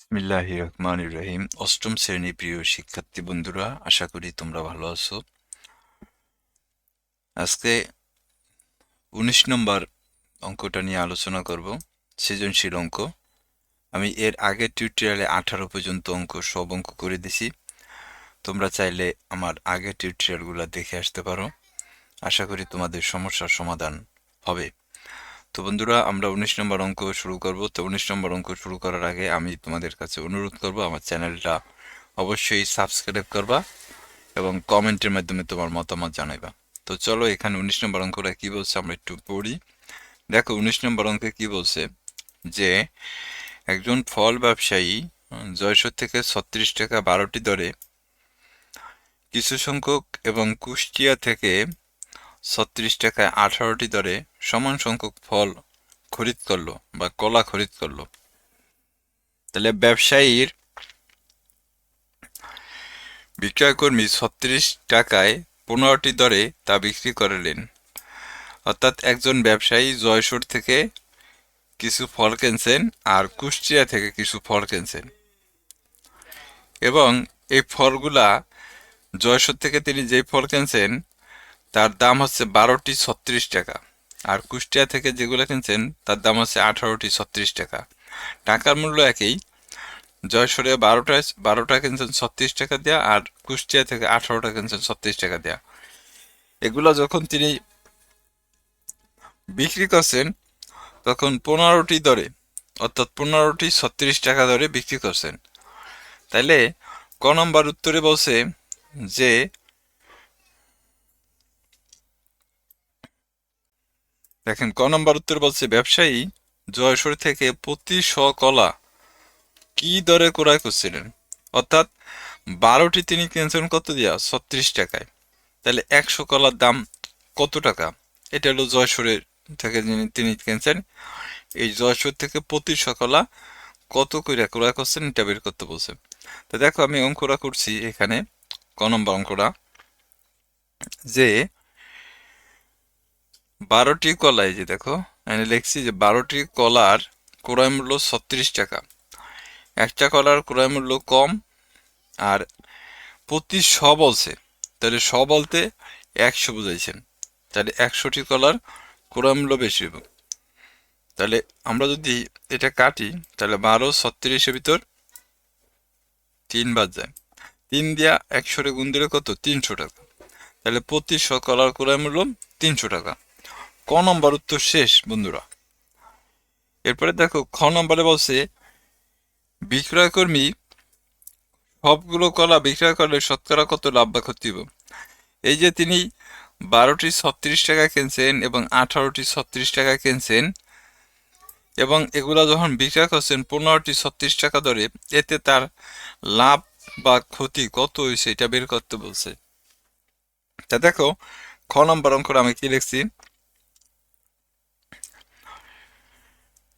বিসমিল্লাহ রহমান রহিম অষ্টম শ্রেণি প্রিয় শিক্ষার্থী বন্ধুরা, আশা করি তোমরা ভালো আছো। আজকে উনিশ নম্বর অঙ্কটা নিয়ে আলোচনা করব, সৃজনশীল অঙ্ক। আমি এর আগের টিউটোরিয়ালে আঠারো পর্যন্ত অঙ্ক, সব অঙ্ক করে দিছি। তোমরা চাইলে আমার আগের টিউটোরিয়ালগুলো দেখে আসতে পারো। আশা করি তোমাদের সমস্যার সমাধান হবে। তো বন্ধুরা, আমরা উনিশ নম্বর অঙ্ক শুরু করব। তো উনিশ নম্বর অঙ্ক শুরু করার আগে আমি তোমাদের কাছে অনুরোধ করব, আমার চ্যানেলটা অবশ্যই সাবস্ক্রাইব করবা এবং কমেন্টের মাধ্যমে তোমার মতামত জানাইবা। তো চলো, এখানে উনিশ নম্বর অঙ্কটা কি বলছে আমরা একটু পড়ি। দেখো, উনিশ নম্বর অঙ্কে কি বলছে যে, একজন ফল ব্যবসায়ী জয়শোর থেকে ছত্রিশ টাকা বারোটি দরে কিছু সংখ্যক এবং কুষ্টিয়া থেকে ছত্রিশ টাকায় আঠারোটি দরে সমান সংখ্যক ফল খরিদ করল বা কলা খরিদ করল। তাহলে ব্যবসায়ীর বিক্রয়কর্মী ছত্রিশ টাকায় পনেরোটি দরে তা বিক্রি করলেন। অর্থাৎ একজন ব্যবসায়ী জয়সুর থেকে কিছু ফল কিনছেন আর কুষ্টিয়া থেকে কিছু ফল কিনছেন। এবং এই ফলগুলা জয়সুর থেকে তিনি যেই ফল কিনছেন তার দাম হচ্ছে বারোটি ছত্রিশ টাকা। আর কুষ্টিয়া থেকে যেগুলো কিনছেন, তার দাম হচ্ছে আঠারোটি ছত্রিশ টাকা। টাকার মূল্য একই। জয়সরে বারোটা বারোটা কিনছেন ছত্রিশ টাকা দেওয়া আর কুষ্টিয়া থেকে আঠারোটা কিনছেন ছত্রিশ টাকা দেওয়া এগুলো যখন তিনি বিক্রি করছেন, তখন পনেরোটি দরে, অর্থাৎ পনেরোটি ছত্রিশ টাকা দরে বিক্রি করছেন। তাইলে ক নম্বর উত্তরে বলছে যে দেখেন, ক নম্বর উত্তর বলছে, ব্যবসায়ী জয়সর থেকে প্রতি শ কলা কি দরে ক্রয় করছিলেন? অর্থাৎ, বারোটি তিনি কিনছেন কত দিয়া? ছত্রিশ টাকায়। তাহলে একশো কলার দাম কত টাকা? এটা হলো জয়সরের থেকে যিনি, তিনি কিনছেন। এই জয়সর থেকে প্রতি সকলা কত করে ক্রয় করছেন এটা বের করতে বলছে। তো দেখো, আমি অঙ্কটা করছি এখানে, ক নম্বর অঙ্কটা, যে বারোটি কলায় যে দেখো, আমি লিখছি যে বারোটি কলার ক্রয় মূল্য ছত্রিশ টাকা। একটা কলার ক্রয় মূল্য কম আর প্রতি শ বলছে, তাহলে শ বলতে একশো বুঝাইছেন। তাহলে একশোটি কলার ক্রয় মূল্য বেশি হবে তাহলে আমরা যদি এটা কাটি, তাহলে বারো ছত্রিশের ভিতর তিন বাদ যায়। তিন দিয়া একশোরে গুণ দিলে কত? তিনশো টাকা। তাহলে প্রতি শ কলার ক্রয় মূল্য তিনশো টাকা। ক নম্বর উত্তর শেষ, বন্ধুরা। এরপরে দেখো, খ নম্বরে বলছে, বিক্রয়কর্মী, সবগুলো কলা বিক্রয় করলে শতকরা কত লাভ বা ক্ষতি হবে? এই যে তিনি বারোটি ছত্রিশ টাকা কিনছেন এবং আঠারোটি ছত্রিশ টাকা কিনছেন, এবং এগুলা যখন বিক্রয় করছেন, পনেরোটি ছত্রিশ টাকা ধরে, এতে তার লাভ বা ক্ষতি কত হয়েছে, এটা বের করতে বলছে। তা দেখো, খ নম্বর অঙ্কটা আমি কি লিখছি?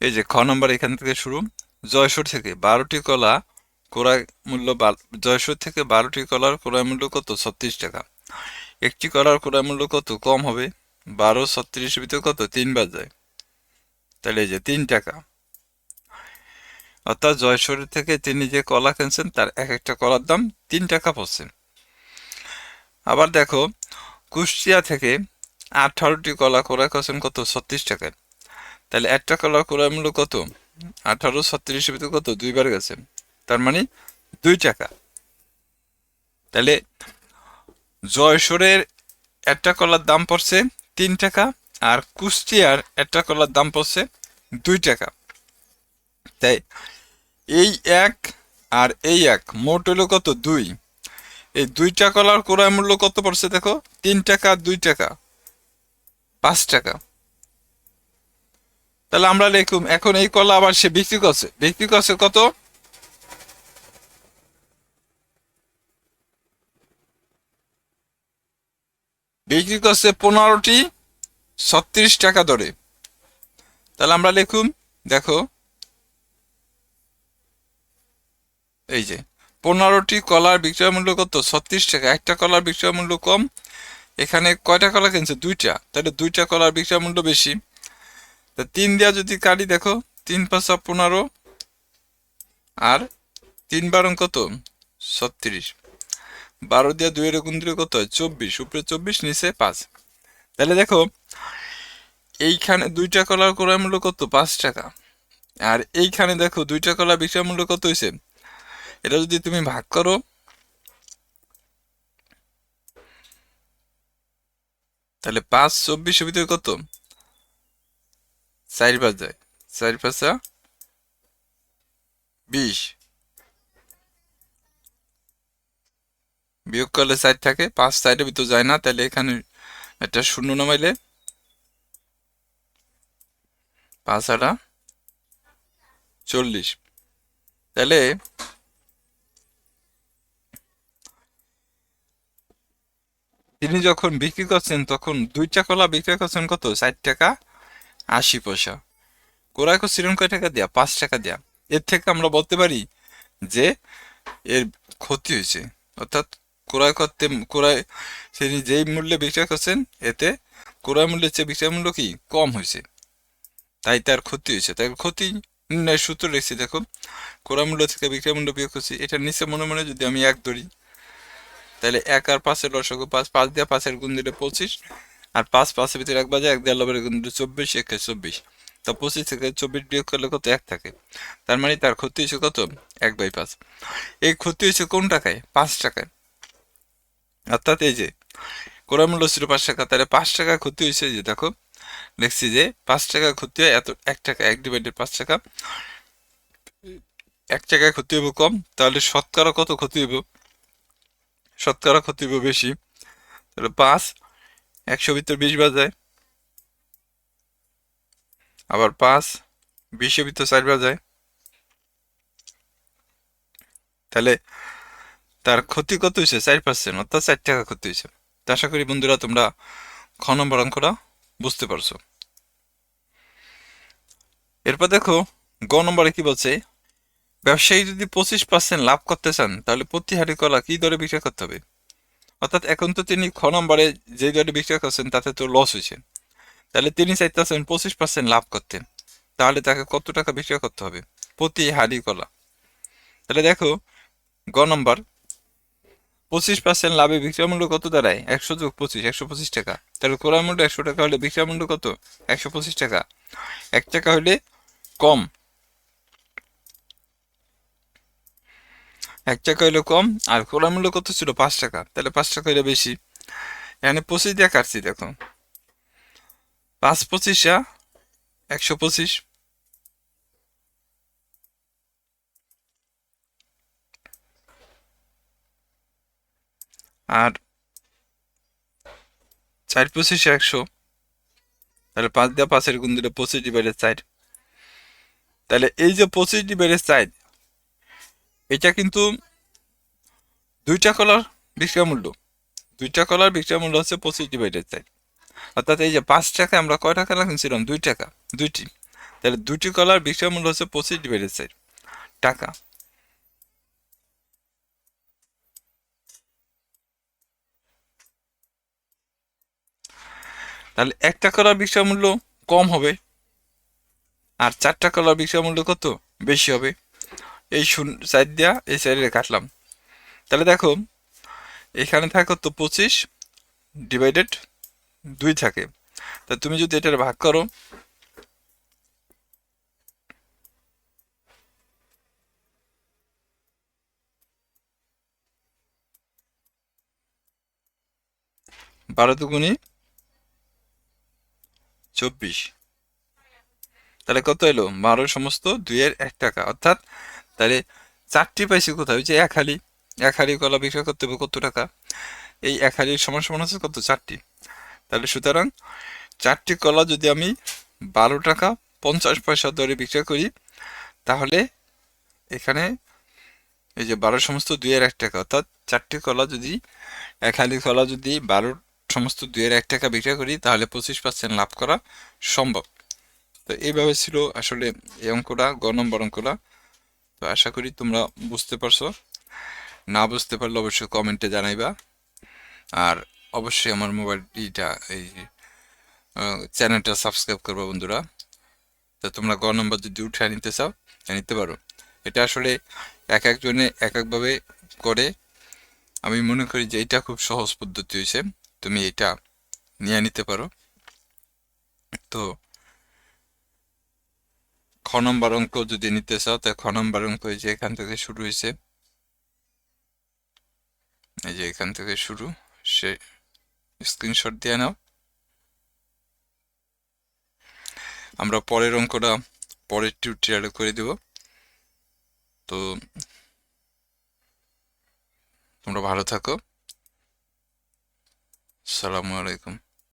এই যে খ নম্বর এখান থেকে শুরু। জয়সুর থেকে বারোটি কলা ক্রয় মূল্য জয়সুর থেকে বারোটি কলার ক্রয় মূল্য কত? ছত্রিশ টাকা। একটি কলার ক্রয় মূল্য কত? কম হবে। বারো, ছত্রিশ ভিতরে কত? তিন যায়। তাহলে এই যে তিন টাকা। অর্থাৎ জয়সুরের থেকে তিনি যে কলা কিনছেন, তার এক একটা কলার দাম তিন টাকা পড়ছে। আবার দেখো, কুষ্টিয়া থেকে আঠারোটি কলা ক্রয় করছেন কত? ছত্রিশ টাকায়। তাহলে একটা কলার ক্রয় মূল্য কত? আঠারো, ছত্রিশ ভিতরে কত? দুইবার গেছে। তার মানে দুই টাকা। তাহলে জয়সুরের একটা কলার দাম পড়ছে তিন টাকা আর কুষ্টিয়ার একটা কলার দাম পড়ছে দুই টাকা। তাই এই এক আর এই এক মোট হলো কত? দুই। এই দুইটা কলার ক্রয় মূল্য কত পড়ছে দেখো? তিন টাকা দুই টাকা। পাঁচ টাকা। তাহলে আমরা লিখুম, এখন এই কলা আবার সে বিক্রি করছে। বিক্রি করছে কত? বিক্রি করছে পনেরোটি, ছত্রিশ টাকা দরে। তাহলে আমরা লিখুম, দেখো। এই যে, পনেরোটি কলার বিক্রয় মূল্য কত? ছত্রিশ টাকা। একটা কলার বিক্রয় মূল্য কম। এখানে কয়টা কলা কিনছে? দুইটা। তাহলে দুইটা কলার বিক্রয় মূল্য বেশি। তা তিন দেওয়া যদি কাটি দেখো, তিন পাঁচা পনেরো, আর তিন বারং কত? ছত্রিশ। বারো দিয়া দুইয়ের গুণ দিলে কত হয়? চব্বিশ। উপরে চব্বিশ, নিচে পাঁচ। তাহলে দেখো, এইখানে দুইটা কলার ক্রয় মূল্য কত? পাঁচ টাকা। আর এইখানে দেখো, দুইটা কলা বিক্রয় মূল্য কত হয়েছে এটা যদি তুমি ভাগ করো, তাহলে পাঁচ, চব্বিশের ভিতরে কত? চার পাঁচ চার পাঁচা বিশ। বিয়োগ করলে সাইড থাকে, পাঁচ সাইডের ভিতর যায় না, তাহলে এখানে একটা শূন্য নামাইলে পাঁচ আটা চল্লিশ। তাহলে তিনি যখন বিক্রি করছেন, তখন দুইটা কলা বিক্রি করছেন কত? ষাট টাকা। আশি পয়সা। ক্রয় করছিলেন কয় টাকা দেয়া, পাঁচ টাকা দেয়া। এর থেকে আমরা বলতে পারি যে এর ক্ষতি হয়েছে। অর্থাৎ ক্রয় করতে ক্রয় তিনি যেই মূল্যে বিক্রয় করছেন, এতে ক্রয় মূল্যের চেয়ে বিক্রয় মূল্য কি? কম হয়েছে। তাই তার ক্ষতি হয়েছে। তাই ক্ষতি নির্ণয়ের সূত্র রেখেছি দেখো। ক্রয় মূল্য থেকে বিক্রয় মূল্য বিয়োগ করছি। এটা নিচে মনে মনে যদি আমি এক ধরি, তাহলে এক আর পাঁচের লসগু পাঁচ পাঁচ দিয়ে পাঁচের গুণ দিলে পঁচিশ আর পাঁচ পাঁচের ভিতরে এক বাজে, এক দিয়ে লবের চব্বিশ, একে চব্বিশ। তা পঁচিশ থেকে চব্বিশ বিয়োগ করলে কত? এক থাকে। তার মানে তার ক্ষতি হয়েছে কত? এক বাই পাঁচ। এই ক্ষতি হয়েছে কোন টাকায়? পাঁচ টাকায়। অর্থাৎ এই যে, ক্রয় মূল্য ছিল পাঁচ টাকা, তাহলে পাঁচ টাকা ক্ষতি হয়েছে যে, দেখো। দেখছি যে পাঁচ টাকা ক্ষতি হয়, এত এক টাকা, এক ডিভাইডেড পাঁচ টাকা। এক টাকায় ক্ষতি হইব কম, তাহলে শতকরা কত ক্ষতি হইব? শতকরা ক্ষতি হইব বেশি। তাহলে পাঁচ একশো ভিতর বিশ বাজায় আবার পাঁচ বিশের ভিতর চার বাজায় তাহলে তার ক্ষতি কত হয়েছে? চার পার্সেন্ট অর্থাৎ চার টাকা ক্ষতি হয়েছে। তো আশা করি বন্ধুরা তোমরা খ নম্বর অঙ্কটা বুঝতে পারছ। এরপর দেখো, গ নম্বরে কি বলছে? ব্যবসায়ী যদি পঁচিশ পার্সেন্ট লাভ করতে চান, তাহলে প্রতি হাড়ি কলা কি দরে বিক্রয় করতে হবে? অর্থাৎ এখন তো তিনি খ নম্বরে যে দরে বিক্রয় করছেন, তাতে তো লস হয়েছে। তাহলে তিনি চাইতেছেন পঁচিশ পার্সেন্ট লাভ করতে। তাহলে তাকে কত টাকা বিক্রয় করতে হবে? প্রতি হাড়ি কলা। তাহলে দেখো, গ নম্বর, পঁচিশ পার্সেন্ট লাভে বিক্রয় মূল্য কত দাঁড়ায়? একশো যোগ পঁচিশ, একশো পঁচিশ টাকা। তাহলে ক্রয় মূল্য একশো টাকা হলে বিক্রয় মূল্য কত? একশো পঁচিশ টাকা। এক টাকা হলে কম। এক টাকা হইলে কম, আর ক্রয় মূল্য কত ছিল? পাঁচ টাকা। তাহলে পাঁচ টাকা হইলে বেশি। এখানে পঁচিশ দিয়ে কাটছি, দেখো। পাঁচ পঁচিশা, একশো পঁচিশ। আর চার পঁচিশে একশো। তাহলে পাঁচ দিয়ে পাঁচের গুণ দিলে পঁচিশ ডিভাইডেড চার। তাহলে এই যে পঁচিশ ডিভাইডেড চার এটা কিন্তু দুইটা কলার বিক্রয় মূল্য। দুইটা কলার বিক্রয় মূল্য হচ্ছে পঁচিশ ডিভাইডেড চার অর্থাৎ এই যে পাঁচ টাকা আমরা কয় টাকা কিনছিলাম দুই টাকা, দুইটি। তাহলে দুইটি কলার বিক্রয় মূল্য হচ্ছে পঁচিশ ডিভাইডেড চার টাকা। তাহলে একটা কলার বিক্রয় মূল্য কম হবে, আর চারটা কলার বিক্রয় মূল্য কত? বেশি হবে। এই শূন্য সাইড দেওয়া এই সাইডে কাটলাম। তাহলে দেখো, এখানে থাকে কত পঁচিশ ডিভাইডেড দুই থাকে। তা তুমি যদি এটার ভাগ করো, বারো দুগুণি চব্বিশ। তাহলে কত এলো? বারো সমস্ত দুইয়ের এক টাকা। অর্থাৎ তাহলে চারটি পাইছি কোথায়? ওই যে এক হালি। এক হালি কলা বিক্রয় করতে হবে কত টাকা? এই এক হালির সমান সমান হচ্ছে কত? চারটি। তাহলে সুতরাং চারটি কলা যদি আমি বারো টাকা পঞ্চাশ পয়সা দরে বিক্রয় করি, তাহলে এখানে এই যে বারো সমস্ত দুইয়ের এক টাকা, অর্থাৎ চারটি কলা যদি, এক হালি কলা যদি বারো সমস্ত দুইয়ের এক টাকা বিক্রয় করি, তাহলে পঁচিশ পার্সেন্ট লাভ করা সম্ভব। তো এইভাবে ছিল আসলে এই অঙ্কটা, গ নম্বর অঙ্কটা। তো আশা করি তোমরা বুঝতে পারছ। না বুঝতে পারলে অবশ্যই কমেন্টে জানাইবা। আর অবশ্যই আমার মোবাইলটা এই চ্যানেলটা সাবস্ক্রাইব করবা বন্ধুরা। তো তোমরা গ নম্বর যদি উঠে নিতে চাও নিতে পারো। এটা আসলে এক একজনে এক একভাবে করে। আমি মনে করি যে এটা খুব সহজ পদ্ধতি হয়েছে তুমি এটা নিয়ে নিতে পারো। তো খ নম্বর অঙ্ক যদি নিতে চাও তাহলে খ নম্বর অঙ্ক এই যে এখান থেকে শুরু হয়েছে। এই যে এখান থেকে শুরু, সে স্ক্রিনশট দিয়ে নাও। আমরা পরের অঙ্কটা পরের টিউটোরিয়ালে করে দেব। তো তোমরা ভালো থাকো। সালামু আলাইকুম।